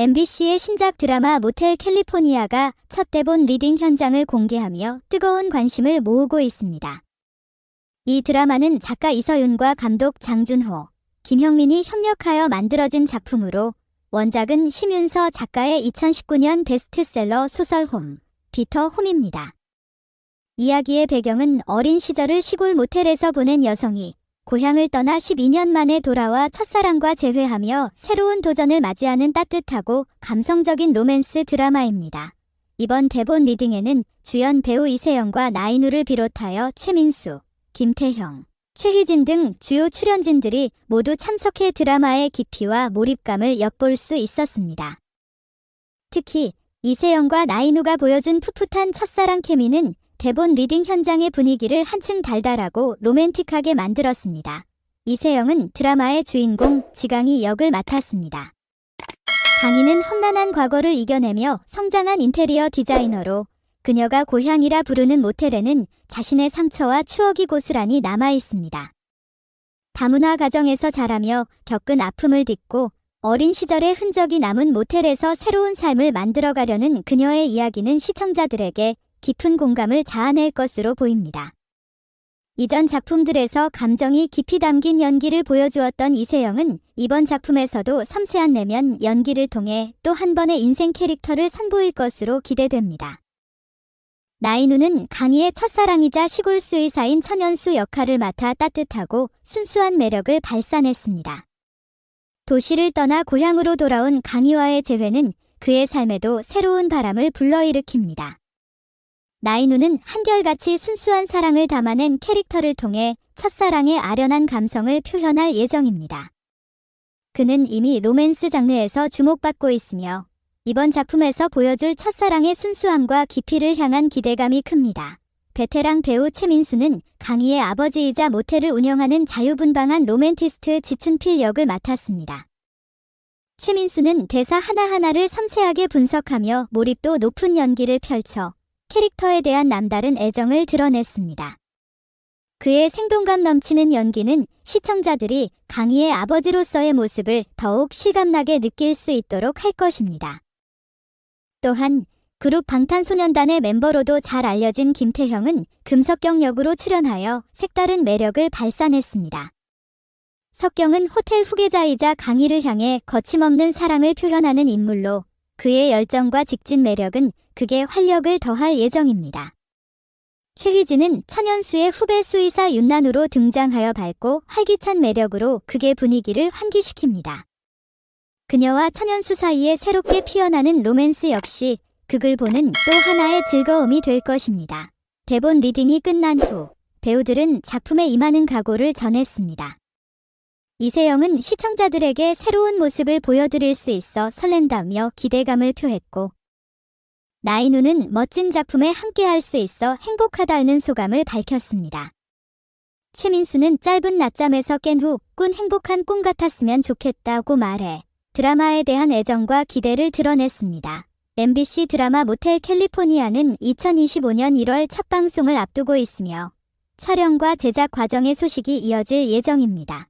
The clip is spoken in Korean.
MBC의 신작 드라마 모텔 캘리포니아가 첫 대본 리딩 현장을 공개하며 뜨거운 관심을 모으고 있습니다. 이 드라마는 작가 이서윤과 감독 장준호, 김형민이 협력하여 만들어진 작품으로 원작은 심윤서 작가의 2019년 베스트셀러 소설 홈, 비터 홈입니다. 이야기의 배경은 어린 시절을 시골 모텔에서 보낸 여성이 고향을 떠나 12년 만에 돌아와 첫사랑과 재회하며 새로운 도전을 맞이하는 따뜻하고 감성적인 로맨스 드라마입니다. 이번 대본 리딩에는 주연 배우 이세영과 나인우를 비롯하여 최민수, 김태형, 최희진 등 주요 출연진들이 모두 참석해 드라마의 깊이와 몰입감을 엿볼 수 있었습니다. 특히 이세영과 나인우가 보여준 풋풋한 첫사랑 케미는 대본 리딩 현장의 분위기를 한층 달달하고 로맨틱하게 만들었습니다. 이세영은 드라마의 주인공 지강이 역을 맡았습니다. 강희는 험난한 과거를 이겨내며 성장한 인테리어 디자이너로 그녀가 고향이라 부르는 모텔에는 자신의 상처와 추억이 고스란히 남아 있습니다. 다문화 가정에서 자라며 겪은 아픔을 딛고 어린 시절의 흔적이 남은 모텔에서 새로운 삶을 만들어가려는 그녀의 이야기는 시청자들에게 깊은 공감을 자아낼 것으로 보입니다. 이전 작품들에서 감정이 깊이 담긴 연기를 보여주었던 이세영은 이번 작품에서도 섬세한 내면 연기를 통해 또 한 번의 인생 캐릭터를 선보일 것으로 기대됩니다. 나인우는 강희의 첫사랑이자 시골 수의사인 천연수 역할을 맡아 따뜻하고 순수한 매력을 발산했습니다. 도시를 떠나 고향으로 돌아온 강희와의 재회는 그의 삶에도 새로운 바람을 불러일으킵니다. 나인우는 한결같이 순수한 사랑을 담아낸 캐릭터를 통해 첫사랑의 아련한 감성을 표현할 예정입니다. 그는 이미 로맨스 장르에서 주목받고 있으며 이번 작품에서 보여줄 첫사랑의 순수함과 깊이를 향한 기대감이 큽니다. 베테랑 배우 최민수는 강희의 아버지이자 모텔을 운영하는 자유분방한 로맨티스트 지춘필 역을 맡았습니다. 최민수는 대사 하나하나를 섬세하게 분석하며 몰입도 높은 연기를 펼쳐 캐릭터에 대한 남다른 애정을 드러냈습니다. 그의 생동감 넘치는 연기는 시청자들이 강희의 아버지로서의 모습을 더욱 실감나게 느낄 수 있도록 할 것입니다. 또한 그룹 방탄소년단의 멤버로도 잘 알려진 김태형은 금석경 역으로 출연하여 색다른 매력을 발산했습니다. 석경은 호텔 후계자이자 강희를 향해 거침없는 사랑을 표현하는 인물로 그의 열정과 직진 매력은 극의 활력을 더할 예정입니다. 최희진은 천연수의 후배 수의사 윤난으로 등장하여 밝고 활기찬 매력으로 극의 분위기를 환기시킵니다. 그녀와 천연수 사이에 새롭게 피어나는 로맨스 역시 극을 보는 또 하나의 즐거움이 될 것입니다. 대본 리딩이 끝난 후 배우들은 작품에 임하는 각오를 전했습니다. 이세영은 시청자들에게 새로운 모습을 보여드릴 수 있어 설렌다며 기대감을 표했고 나인우는 멋진 작품에 함께할 수 있어 행복하다는 소감을 밝혔습니다. 최민수는 짧은 낮잠에서 깬 후 꾼 행복한 꿈 같았으면 좋겠다고 말해 드라마에 대한 애정과 기대를 드러냈습니다. MBC 드라마 모텔 캘리포니아는 2025년 1월 첫 방송을 앞두고 있으며 촬영과 제작 과정의 소식이 이어질 예정입니다.